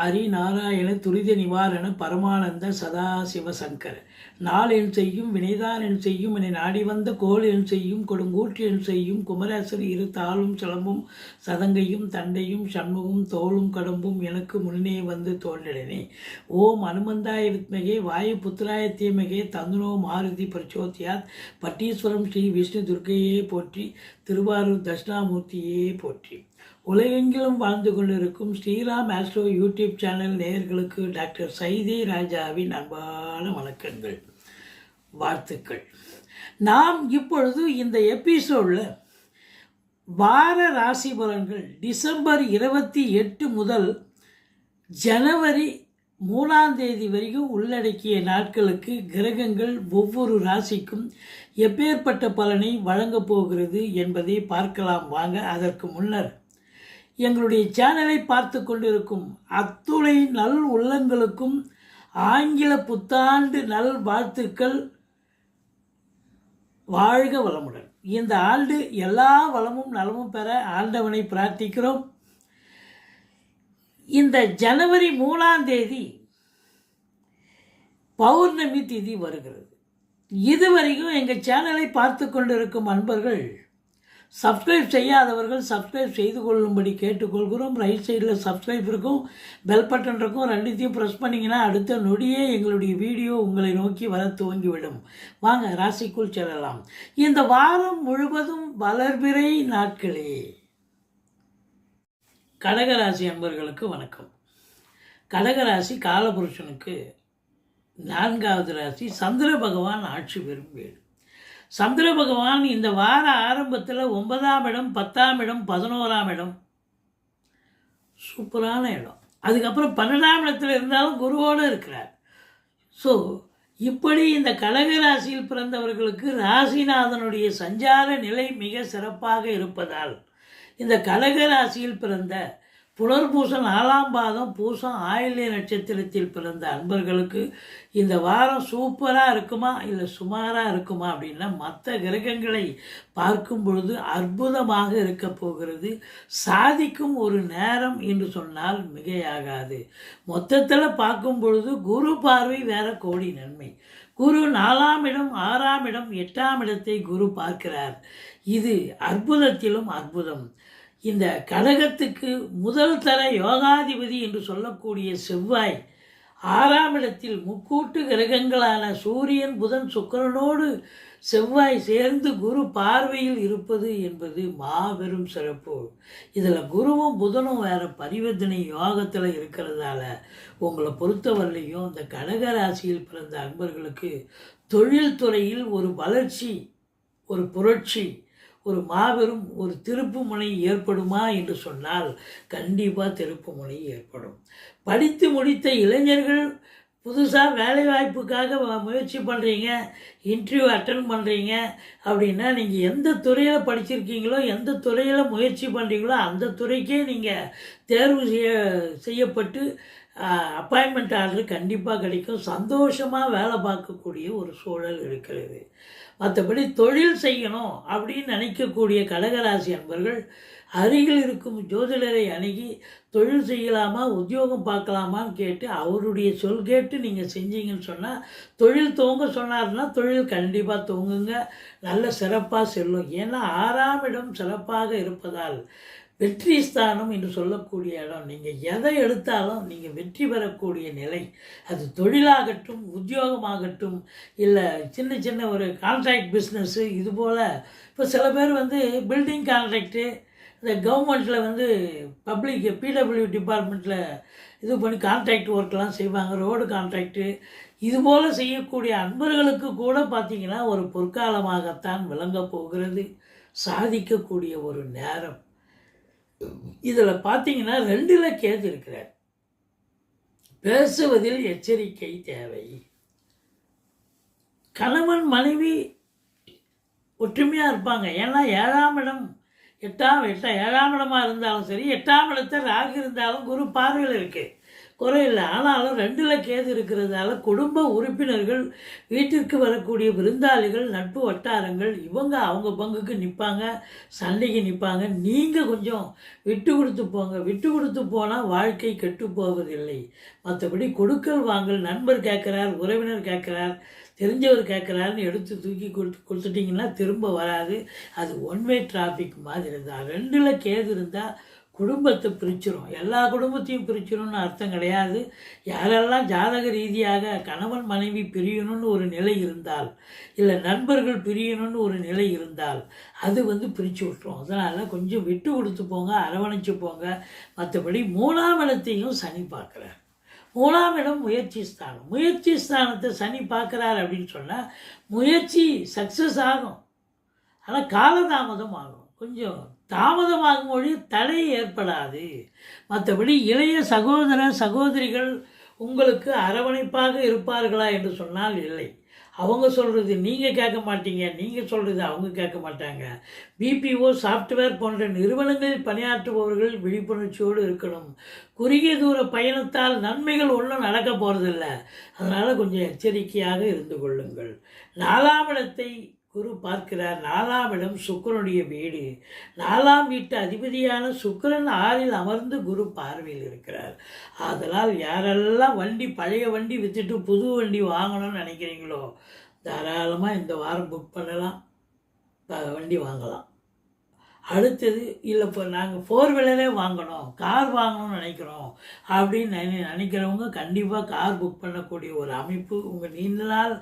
ஹரி நாராயண துரித நிவாரண பரமானந்த சதாசிவ சங்கர. நாள் செய்யும் வினைதான் என் செய்யும் என நாடி வந்த கோல் என் செய்யும் கொடுங்கூற்று என் செய்யும் குமரேசர் இரு தாளும் சிலம்பும் சதங்கையும் தண்டையும் சண்முகம் தோளும் கடம்பும் எனக்கு முன்னே வந்து தோன்றினே ஓம் அனுமந்தாய வித்மகே வாயு புத்திராய தீமகே தந்துனோ மாருதி பிரச்சோத்தியாத் பட்டீஸ்வரம் ஸ்ரீ விஷ்ணு துர்க்கையே போற்றி திருவாரூர் தட்சிணாமூர்த்தியே போற்றி. உலகெங்கிலும் வாழ்ந்து கொண்டிருக்கும் ஸ்ரீராம் ஆஸ்ட்ரோ யூடியூப் சேனல் நேயர்களுக்கு டாக்டர் சைதி ராஜாவின் அன்பான வணக்கங்கள் வாழ்த்துக்கள். நாம் இப்பொழுது இந்த எபிசோடில் வார ராசி பலன்கள் டிசம்பர் இருபத்தி எட்டு முதல் ஜனவரி மூணாம் தேதி வரைக்கும் உள்ளடக்கிய நாட்களுக்கு கிரகங்கள் ஒவ்வொரு ராசிக்கும் எப்பேற்பட்ட பலனை வழங்கப் போகிறது என்பதை பார்க்கலாம். வாங்க அதற்கு முன்னர் எங்களுடைய சேனலை பார்த்து கொண்டிருக்கும் அத்துணை நல் உள்ளங்களுக்கும் ஆங்கில புத்தாண்டு நல் வாழ்த்துக்கள் வாழ்க வளமுடன். இந்த ஆண்டு எல்லா வளமும் நலமும் பெற ஆண்டவனை பிரார்த்திக்கிறோம். இந்த ஜனவரி மூணாம் தேதி பௌர்ணமி திதி வருகிறது. இதுவரைக்கும் எங்கள் சேனலை பார்த்து கொண்டிருக்கும் அன்பர்கள் சப்ஸ்கிரைப் செய்யாதவர்கள் சப்ஸ்கிரைப் செய்து கொள்ளும்படி கேட்டுக்கொள்கிறோம். ரைட் சைடில் சப்ஸ்கிரைப் இருக்கும். பெல் பட்டன் இருக்கும். ரெண்டுத்தையும் ப்ரெஸ் பண்ணிங்கன்னா அடுத்த நொடியே எங்களுடைய வீடியோ உங்களை நோக்கி வர துவங்கிவிடும். வாங்க ராசிக்குள் செல்லலாம். இந்த வாரம் முழுவதும் வளர்பிறை நாட்களே. கடகராசி அன்பர்களுக்கு வணக்கம். கடகராசி காலபுருஷனுக்கு நான்காவது ராசி சந்திர பகவான் ஆட்சி பெறும் வீடு சந்திர பகவான் இந்த வார ஆரம்பத்தில் ஒன்பதாம் இடம் பத்தாம் இடம் பதினோராம் இடம். சூப்பரான இடம். அதுக்கப்புறம் பன்னெண்டாம் இடத்துல இருந்தாலும் குருவோடு இருக்கிறார். ஸோ இப்படி இந்த கடக ராசியில் பிறந்தவர்களுக்கு ராசிநாதனுடைய சஞ்சார நிலை மிக சிறப்பாக இருப்பதால் இந்த கடக ராசியில் பிறந்த புனர்பூசம் நாலாம் பாதம் பூசம் ஆயில்ய நட்சத்திரத்தில் பிறந்த அன்பர்களுக்கு இந்த வாரம் சூப்பராக இருக்குமா இல்லை சுமாராக இருக்குமா அப்படின்னா மற்ற கிரகங்களை பார்க்கும் பொழுது அற்புதமாக இருக்க போகிறது. சாதிக்கும் ஒரு நேரம் என்று சொன்னால் மிகையாகாது. மொத்தத்தில் பார்க்கும் பொழுது குரு பார்வை வேற கோடி நன்மை. குரு நாலாம் இடம் ஆறாம் இடம் எட்டாம் இடத்தை குரு பார்க்கிறார். இது அற்புதத்திலும் அற்புதம். இந்த கடகத்துக்கு முதல் தர யோகாதிபதி என்று சொல்லக்கூடிய செவ்வாய் ஆறாம் இடத்தில் முக்கூட்டு கிரகங்களான சூரியன் புதன் சுக்கிரனோடு செவ்வாய் சேர்ந்து குரு பார்வையில் இருப்பது என்பது மாபெரும் சிறப்பு. இதில் குருவும் புதனும் வேறு பரிவர்த்தனை யோகத்தில் இருக்கிறதால உங்களை பொறுத்தவரையிலையும் இந்த கடக ராசியில் பிறந்த அன்பர்களுக்கு தொழில் துறையில் ஒரு வளர்ச்சி ஒரு புரட்சி ஒரு மாபெரும் ஒரு திருப்பு முனை ஏற்படுமா என்று சொன்னால் கண்டிப்பாக திருப்பு முனை ஏற்படும். படித்து முடித்த இளைஞர்கள் புதுசாக வேலைவாய்ப்புக்காக வ- முயற்சி பண்ணுறீங்க இன்டர்வியூ அட்டன் பண்ணுறீங்க அப்படின்னா நீங்கள் எந்த துறையில் படிச்சிருக்கீங்களோ எந்த துறையில் முயற்சி பண்ணுறீங்களோ அந்த துறைக்கே நீங்கள் தேர்வு செய்ய செய்யப்பட்டு அப்பாயின்மெண்ட் ஆர்டர் கண்டிப்பாக கிடைக்கும். சந்தோஷமாக வேலை பார்க்கக்கூடிய ஒரு சூழல் இருக்கிறது. மற்றபடி தொழில் செய்யணும் அப்படின்னு நினைக்கக்கூடிய கடகராசி அன்பர்கள் அருகில் இருக்கும் ஜோதிடரை அணுகி தொழில் செய்யலாமா உத்தியோகம் பார்க்கலாமான்னு கேட்டு அவருடைய சொல் கேட்டு நீங்கள் செஞ்சீங்கன்னு சொன்னால் தொழில் துவங்க சொன்னார்னா தொழில் கண்டிப்பாக துவங்குங்க. நல்ல சிறப்பாக செல்லும். ஏன்னா ஆறாம் இடம் சிறப்பாக இருப்பதால் வெற்றி ஸ்தானம் என்று சொல்லக்கூடிய இடம். நீங்கள் எதை எடுத்தாலும் நீங்கள் வெற்றி பெறக்கூடிய நிலை. அது தொழிலாகட்டும் உத்தியோகமாகட்டும் இல்லை சின்ன சின்ன ஒரு கான்ட்ராக்ட் பிஸ்னஸ்ஸு இது போல். இப்போ சில பேர் வந்து பில்டிங் கான்ட்ராக்டு இந்த கவர்மெண்ட்டில் வந்து பப்ளிக் பிடபிள்யூ டிபார்ட்மெண்ட்டில் இது பண்ணி கான்ட்ராக்ட் ஒர்க்லாம் செய்வாங்க ரோடு கான்ட்ராக்டு இது போல் செய்யக்கூடிய அன்பர்களுக்கு கூட பார்த்திங்கன்னா ஒரு பொற்காலமாகத்தான் விளங்கப் போகிறது. சாதிக்கக்கூடிய ஒரு நேரம். இதில் பார்த்தீங்கன்னா ரெண்டில் கேது இருக்கிறார். பேசுவதில் எச்சரிக்கை தேவை. கணவன் மனைவி ஒற்றுமையாக இருப்பாங்க. ஏன்னா ஏழாம் இடம் எட்டாம் எட்டாம் ஏழாம் இடமாக இருந்தாலும் சரி எட்டாம் இடத்தில் ராகு இருந்தாலும் குரு பார்வையில் இருக்குது குறையில்லை. ஆனாலும் ரெண்டில் கேது இருக்கிறதால குடும்ப உறுப்பினர்கள் வீட்டிற்கு வரக்கூடிய விருந்தாளிகள் நட்பு வட்டாரங்கள் இவங்க அவங்க பங்குக்கு நிற்பாங்க சண்டைக்கு நிற்பாங்க நீங்கள் கொஞ்சம் விட்டு கொடுத்து போங்க. விட்டு கொடுத்து போனால் வாழ்க்கை கெட்டு போவதில்லை. மற்றபடி கொடுக்கல் வாங்கல் நண்பர் கேட்குறார் உறவினர் கேட்குறார் தெரிஞ்சவர் கேட்குறாருன்னு எடுத்து தூக்கி கொடுத்து கொடுத்துட்டிங்கன்னா திரும்ப வராது. அது ஒன்வே டிராஃபிக் மாதிரி தான். ரெண்டில் கேது இருந்தால் குடும்பத்தை பிரிச்சிரும். எல்லா குடும்பத்தையும் பிரிச்சிரும்னு அர்த்தம் கிடையாது. யாரெல்லாம் ஜாதக ரீதியாக கணவன் மனைவி பிரியணும்னு ஒரு நிலை இருந்தால் இல்லை நண்பர்கள் பிரியணும்னு ஒரு நிலை இருந்தால் அது வந்து பிரித்து விட்டுரும். அதனால் கொஞ்சம் விட்டு கொடுத்து போங்க அரவணைச்சு போங்க. மற்றபடி மூணாம் இடத்தையும் சனி பார்க்குறார். மூணாம் இடம் முயற்சி ஸ்தானம். முயற்சி ஸ்தானத்தை சனி பார்க்குறார் அப்படின்னு சொன்னால் முயற்சி சக்ஸஸ் ஆகும். ஆனால் காலதாமதம் ஆகும். கொஞ்சம் தாமதமாகும் மொழி தடை ஏற்படாது. மற்றபடி இளைய சகோதர சகோதரிகள் உங்களுக்கு அரவணைப்பாக இருப்பார்களா என்று சொன்னால் இல்லை. அவங்க சொல்கிறது நீங்கள் கேட்க மாட்டீங்க நீங்கள் சொல்கிறது அவங்க கேட்க மாட்டாங்க. பிபிஓ சாஃப்ட்வேர் போன்ற நிறுவனங்களில் பணியாற்றுபவர்கள் விழிப்புணர்ச்சியோடு இருக்கணும். குறுகிய தூர பயணத்தால் நன்மைகள் ஒன்றும் நடக்க போகிறதில்ல அதனால் கொஞ்சம் எச்சரிக்கையாக இருந்து கொள்ளுங்கள். நாலாம் இடத்தை குரு பார்க்கிறார் நாலாம் இடம் சுக்கரனுடைய வீடு. நாலாம் வீட்டு அதிபதியான சுக்கரன் ஆறில் அமர்ந்து குரு பார்வையில் இருக்கிறார். ஆதலால் யாரெல்லாம் வண்டி பழைய வண்டி விற்றுட்டு புது வண்டி வாங்கணும்னு நினைக்கிறீங்களோ தாராளமாக இந்த வாரம் புக் பண்ணலாம். வண்டி வாங்கலாம். அடுத்தது இல்லை இப்போ நாங்கள் ஃபோர் வீலரே வாங்கணும் கார் வாங்கணும்னு நினைக்கிறோம் அப்படின்னு நினை நினைக்கிறவங்க கண்டிப்பாக கார் புக் பண்ணக்கூடிய ஒரு அமைப்பு உங்கள் நீண்ட நாள்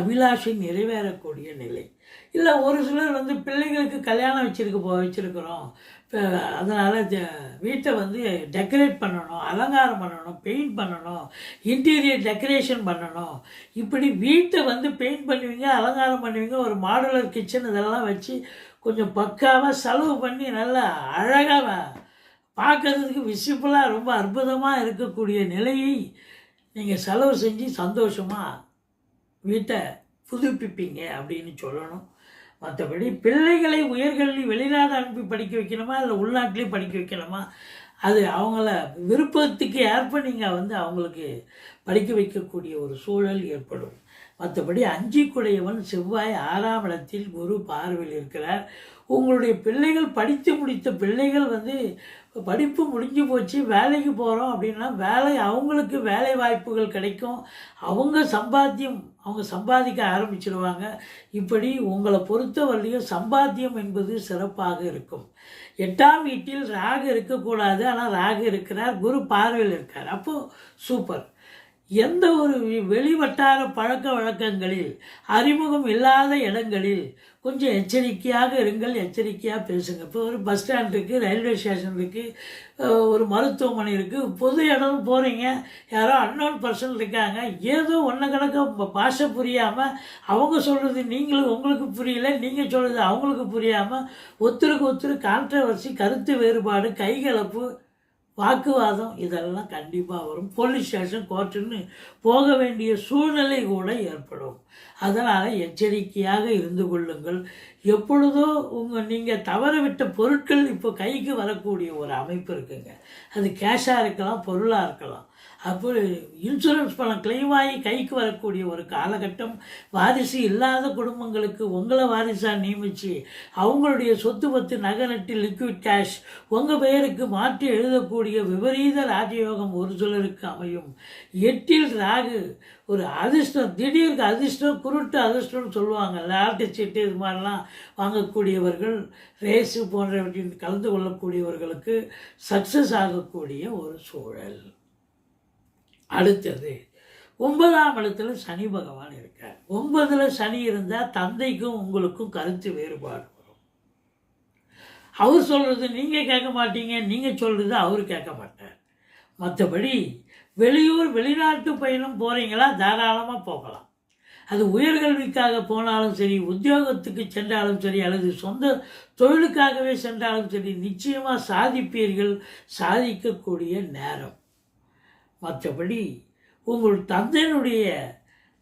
அபிலாஷை நிறைவேறக்கூடிய நிலை. இல்லை ஒரு சிலர் வந்து பிள்ளைங்களுக்கு கல்யாணம் வச்சுருக்க போ வச்சுருக்குறோம் அதனால் வீட்டை வந்து டெக்கரேட் பண்ணணும் அலங்காரம் பண்ணணும் பெயிண்ட் பண்ணணும் இன்டீரியர் டெக்கரேஷன் பண்ணணும். இப்படி வீட்டை வந்து பெயிண்ட் பண்ணுவீங்க அலங்காரம் பண்ணுவீங்க ஒரு மாடுலர் கிச்சன் இதெல்லாம் வச்சு கொஞ்சம் பக்காவாக செலவு பண்ணி நல்லா அழகாக பார்க்கறதுக்கு விசிபிளாக ரொம்ப அற்புதமாக இருக்கக்கூடிய நிலையை நீங்கள் செலவு செஞ்சு சந்தோஷமாக வீட்டை புதுப்பிப்பீங்க அப்படின்னு சொல்லணும். மற்றபடி பிள்ளைகளை உயர்கல்வி வெளிநாடு அனுப்பி படிக்க வைக்கணுமா? இல்லை உள்நாட்டிலே படிக்க வைக்கணுமா? அது அவங்கள விருப்பத்துக்கு ஏற்ப நீங்கள் வந்து அவங்களுக்கு படிக்க வைக்கக்கூடிய ஒரு சூழல் ஏற்படும். மற்றபடி அஞ்சிக்குடையவன் செவ்வாய் ஆறாம் இடத்தில் குரு பார்வையில் இருக்கிறார். உங்களுடைய பிள்ளைகள் படித்து முடித்த பிள்ளைகள் வந்து படிப்பு முடிஞ்சு போச்சு வேலைக்கு போகிறோம் அப்படின்னா வேலை அவங்களுக்கு வேலை வாய்ப்புகள் கிடைக்கும். அவங்க சம்பாத்தியம் அவங்க சம்பாதிக்க ஆரம்பிச்சிருவாங்க. இப்படி உங்களை பொறுத்தவரையும் சம்பாத்தியம் என்பது சிறப்பாக இருக்கும். எட்டாம் வீட்டில் ராகு இருக்கக்கூடாது. ஆனால் ராகு இருக்கிறார். குரு பார்வையில் இருக்கார். அப்போது சூப்பர். எந்த ஒரு வெளிவட்டார பழக்க வழக்கங்களில் அறிமுகம் இல்லாத இடங்களில் கொஞ்சம் எச்சரிக்கையாக இருங்கள் எச்சரிக்கையாக பேசுங்க. இப்போ ஒரு பஸ் ஸ்டாண்ட் இருக்குது ரயில்வே ஸ்டேஷன் இருக்குது ஒரு மருத்துவமனை இருக்குது பொது இடம் போகிறீங்க யாரோ அன்னோன் பர்சன் இருக்காங்க ஏதோ ஒன்று கணக்க பாஷை புரியாமல் அவங்க சொல்கிறது நீங்களும் உங்களுக்கு புரியல நீங்கள் சொல்கிறது அவங்களுக்கு புரியாமல் ஒருத்தருக்கு ஒருத்தர் கான்ட்ரவர்சி கருத்து வேறுபாடு கைகலப்பு வாக்குவாதம் இதெல்லாம் கண்டிப்பாக வரும். போலீஸ் ஸ்டேஷன் கோர்ட்டுன்னு போக வேண்டிய சூழ்நிலை கூட ஏற்படும். அதனால் எச்சரிக்கையாக இருந்து கொள்ளுங்கள். எப்பொழுதோ உங்கள் நீங்கள் தவறவிட்ட பொருட்கள் இப்போ கைக்கு வரக்கூடிய ஒரு அமைப்பு இருக்குங்க. அது கேஷாக இருக்கலாம் பொருளாக இருக்கலாம். அப்போ இன்சூரன்ஸ் பணம் கிளைம் ஆகி கைக்கு வரக்கூடிய ஒரு காலகட்டம். வாரிசு இல்லாத குடும்பங்களுக்கு உங்களை வாரிசாக நியமித்து அவங்களுடைய சொத்து பத்து நகை நட்டு லிக்விட் கேஷ் உங்கள் பெயருக்கு மாற்றி எழுதக்கூடிய விபரீத ராஜயோகம் ஒரு சிலருக்கு அமையும். எட்டில் ராகு ஒரு அதிர்ஷ்டம் திடீர்னு அதிர்ஷ்டம் குருட்டு அதிர்ஷ்டம்னு சொல்லுவாங்க. லாட்டு சீட்டு இது மாதிரிலாம் வாங்கக்கூடியவர்கள் ரேஸு போன்றவற்றில் கலந்து கொள்ளக்கூடியவர்களுக்கு சக்ஸஸ் ஆகக்கூடிய ஒரு சூழல். அடுத்தது ஒன்பதாம் இடத்துல சனி பகவான் இருக்கார். ஒன்பதில் சனி இருந்தால் தந்தைக்கும் உங்களுக்கும் கருத்து வேறுபாடு வரும். அவர் சொல்கிறது நீங்கள் கேட்க மாட்டீங்க நீங்கள் சொல்கிறது அவர் கேட்க மாட்டார். மற்றபடி வெளியூர் வெளிநாட்டு பயணம் போகிறீங்களா தாராளமாக போகலாம். அது உயர்கல்விக்காக போனாலும் சரி உத்தியோகத்துக்கு சென்றாலும் சரி அல்லது சொந்த தொழிலுக்காகவே சென்றாலும் சரி நிச்சயமாக சாதிப்பீர்கள் சாதிக்கக்கூடிய நேரம். மற்றபடி உங்கள் தந்தையினுடைய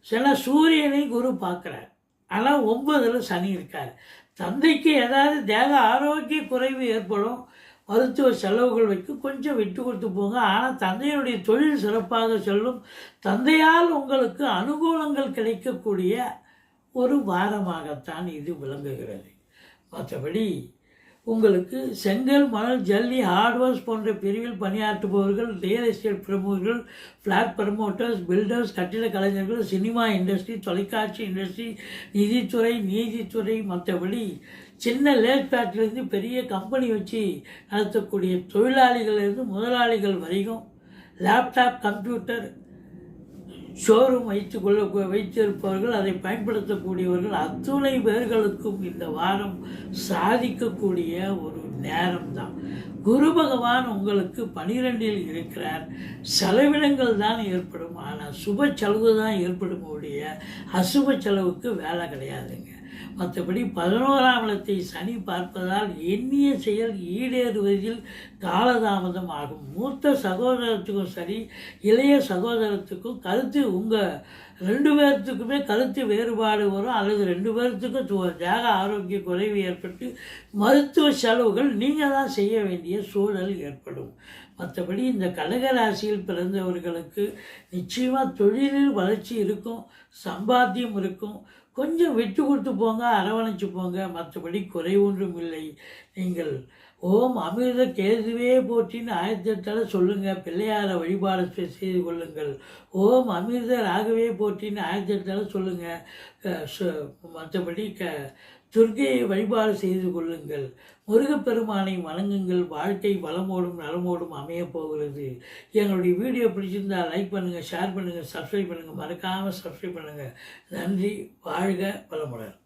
சில சூரியனை குரு பார்க்குறார். ஆனால் ஒன்பதில் சனி இருக்கார். தந்தைக்கு ஏதாவது தேக ஆரோக்கிய குறைவு ஏற்படும் மருத்துவ செலவுகள் வைக்க கொஞ்சம் விட்டு கொடுத்து போங்க. ஆனால் தந்தையினுடைய தொழில் சிறப்பாக செல்லும். தந்தையால் உங்களுக்கு அனுகூலங்கள் கிடைக்கக்கூடிய ஒரு வாரமாகத்தான் இது விளங்குகிறது. மற்றபடி உங்களுக்கு செங்கல் மணல் ஜல்லி ஹார்ட்வேர்ஸ் போன்ற பிரிவில் பணியாற்றுபவர்கள் ரியல் எஸ்டேட் பிரமுகர்கள் ஃப்ளாட் ப்ரமோட்டர்ஸ் பில்டர்ஸ் கட்டிட கலைஞர்கள் சினிமா இண்டஸ்ட்ரி தொலைக்காட்சி இண்டஸ்ட்ரி நிதித்துறை நீதித்துறை மற்றபடி சின்ன லேட் ஃபேக்ட்ரிலேருந்து பெரிய கம்பெனி வச்சு நடத்தக்கூடிய தொழிலாளிகள்லேருந்து முதலாளிகள் வரைக்கும் லேப்டாப் கம்ப்யூட்டர் ஷோரூம் வைத்து கொள்ள வைத்திருப்பவர்கள் அதை பயன்படுத்தக்கூடியவர்கள் அத்துணை பேர்களுக்கும் இந்த வாரம் சாதிக்கக்கூடிய ஒரு நேரம்தான். குரு பகவான் உங்களுக்கு பனிரெண்டில் இருக்கிறார். செலவினங்கள் தான் ஏற்படும். ஆனால் சுப செலவு தான் ஏற்படும் ஒழிய அசுப செலவுக்கு வேலை கிடையாதுங்க. மற்றபடி பதினோராம் இடத்தை சனி பார்ப்பதால் எண்ணிய செயல் ஈடேறுவதில் காலதாமதம் ஆகும். மூத்த சகோதரத்துக்கும் சரி இளைய சகோதரத்துக்கும் கருத்து உங்கள் ரெண்டு பேர்த்துக்குமே கருத்து வேறுபாடு வரும் அல்லது ரெண்டு பேர்த்துக்கும் தேக ஆரோக்கிய குறைவு ஏற்பட்டு மருத்துவ செலவுகள் நீங்கள் தான் செய்ய வேண்டிய சூழல் ஏற்படும். மற்றபடி இந்த கடகராசியில் பிறந்தவர்களுக்கு நிச்சயமாக தொழிலில் வளர்ச்சி இருக்கும் சம்பாத்தியம் இருக்கும் கொஞ்சம் விட்டு கொடுத்து போங்க அரவணைச்சு போங்க. மற்றபடி குறை ஒன்றும் இல்லை. நீங்கள் ஓம் அமிர்த கேதுவே போற்றின்னு ஆயிரத்தி சொல்லுங்கள் பிள்ளையாரை வழிபாடு செய்து கொள்ளுங்கள். ஓம் அமிர்த ராகவே போற்றின்னு ஆயிரத்தி எட்டால சொல்லுங்கள் மற்றபடி க துர்கையை வழிபாடு செய்து கொள்ளுங்கள். முருகப்பெருமானை வணங்குங்கள். வாழ்க்கை வளமோடும் நலமோடும் அமையப் போகிறது. எங்களுடைய வீடியோ பிடிச்சிருந்தா லைக் பண்ணுங்கள் ஷேர் பண்ணுங்கள் சப்ஸ்கிரைப் பண்ணுங்கள் மறக்காமல் சப்ஸ்கிரைப் பண்ணுங்கள் நன்றி. வாழ்க வளமுடன்.